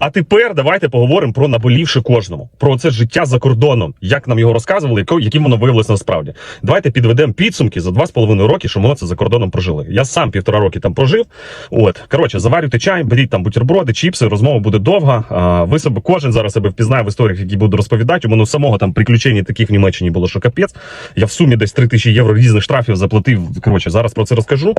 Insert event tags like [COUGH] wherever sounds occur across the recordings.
А тепер давайте поговоримо про наболівши кожному, про це життя за кордоном, як нам його розказували, яким воно виявилося насправді. Давайте підведемо підсумки за два з половиною роки, що ми це за кордоном прожили. Я сам півтора роки там прожив. От коротше, заварюйте чай, беріть там бутерброди, чіпси, розмова буде довга. А, ви себе кожен зараз себе впізнає в історіях, які буду розповідати. У мене самого там приключень таких в Німеччині було, що капець. Я в сумі десь 3 тисячі євро різних штрафів заплатив. Коротше, зараз про це розкажу.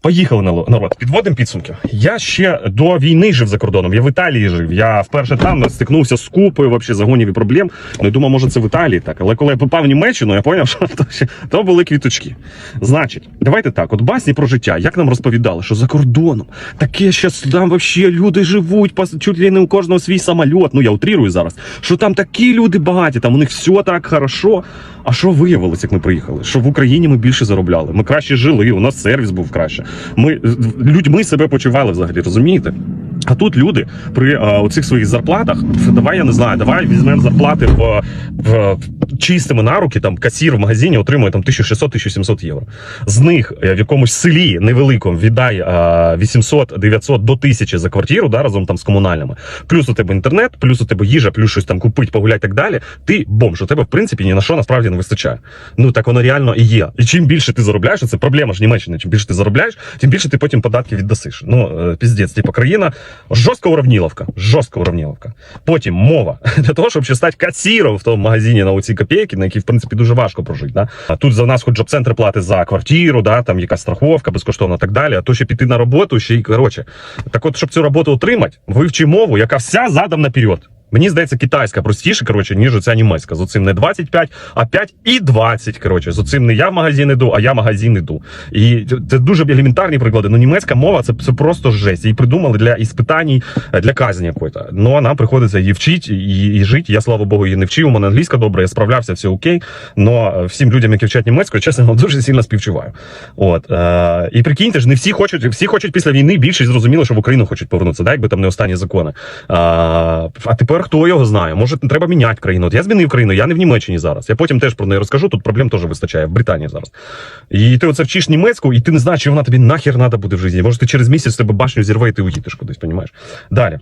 Поїхали нало- народ. Підводимо підсумки. Я ще до війни жив за кордоном. Я в Італії жив. Я вперше там стикнувся з купою вообще загонів і проблем. Ну і думав, може це в Італії так. Але коли я попав в Німеччину, я зрозумів, [LAUGHS] що то, ще, то були квіточки. Значить, давайте так: от басні про життя, як нам розповідали, що за кордоном таке ще там вообще люди живуть, чуть ли не у кожного свій самоліт. Ну я утрірую зараз. Що там такі люди багаті, там у них все так хорошо. А що виявилось, як ми приїхали? Що в Україні ми більше заробляли, ми краще жили, у нас сервіс був краще. Ми людьми себе почували взагалі, розумієте? А тут люди при а, оцих своїх зарплатах, давай я не знаю, давай візьмемо зарплати в, в чистими на руки, там касір в магазині отримує там 1600-1700 євро. З них е, в якомусь селі невеликому віддай а, 800-900 до 1000 за квартиру, да, разом там з комунальними. Плюс у тебе інтернет, плюс у тебе їжа, плюс щось там купить, погуляти і так далі. Ти бомж, у тебе в принципі ні на що насправді не вистачає. Ну так воно реально і є. І чим більше ти заробляєш, це проблема ж Німеччини. Чим більше ти заробляєш, тим більше ти потім податки віддасиш. Ну е, піздець, типу країна жорстка уравніловка. Жорстка уравніловка. Потім мова [LAUGHS] для того, щоб ще стати касіром в тому магазині на оці копійки, на які в принципі дуже важко прожити. Да? А тут за нас хоч джоб-центр платить за квартиру, да, там якась страховка безкоштовна і так далі. А то ще піти на роботу, ще й коротше. Так от, щоб цю роботу отримати, вивчи мову, яка вся задом наперед. Мені здається, китайська простіше, коротше, ніж оця німецька. З оцим не 25, а 5 і 20. Коротше, з оцим не я в магазин іду, а я в магазин іду. І це дуже елементарні приклади. Ну, німецька мова це, це просто жесть. Її придумали для іспитань, для казні якоїсь. Ну, а нам приходиться її вчити і, і жити. Я, слава Богу, її не вчив. У мене англійська добре, я справлявся, все окей. Но всім людям, які вчать німецьку, чесно, [LAUGHS] дуже сильно співчуваю. От. Е, і прикиньте ж, не всі хочуть, всі хочуть після війни більшість зрозуміло, що в Україну хочуть повернутися, да, якби там не останні закони. А, а тепер хто його знає? Може, треба міняти країну. От я змінив країну, я не в Німеччині зараз. Я потім теж про неї розкажу. Тут проблем теж вистачає в Британії зараз. І ти оце вчиш німецьку, і ти не знаєш, чи вона тобі нахер треба буде в житті. Може, ти через місяць тебе башню зірве, і ти уїдеш кудись, понімаєш? Далі.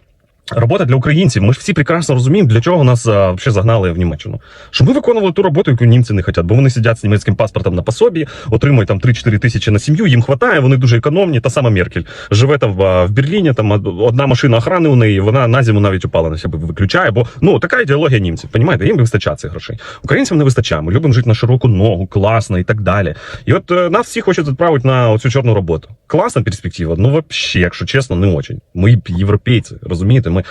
Робота для українців. Ми ж всі прекрасно розуміємо, для чого нас взагалі загнали в Німеччину. Що ми виконували ту роботу, яку німці не хочуть, бо вони сидять з німецьким паспортом на пособі, отримують там 3-4 тисячі на сім'ю, їм хватає, вони дуже економні. Та сама Меркель живе там в, Берліні, там одна машина охорони у неї, вона на зиму навіть опалення себе виключає. Бо ну така ідеологія німців. Понімаєте, їм вистачає цих грошей. Українцям не вистачає. Ми любимо жити на широку ногу, класно і так далі. І от е, нас всі хочуть відправити на оцю чорну роботу. Класна перспектива. Ну, взагалі, якщо чесно, не очень. Ми європейці, розумієте? Ми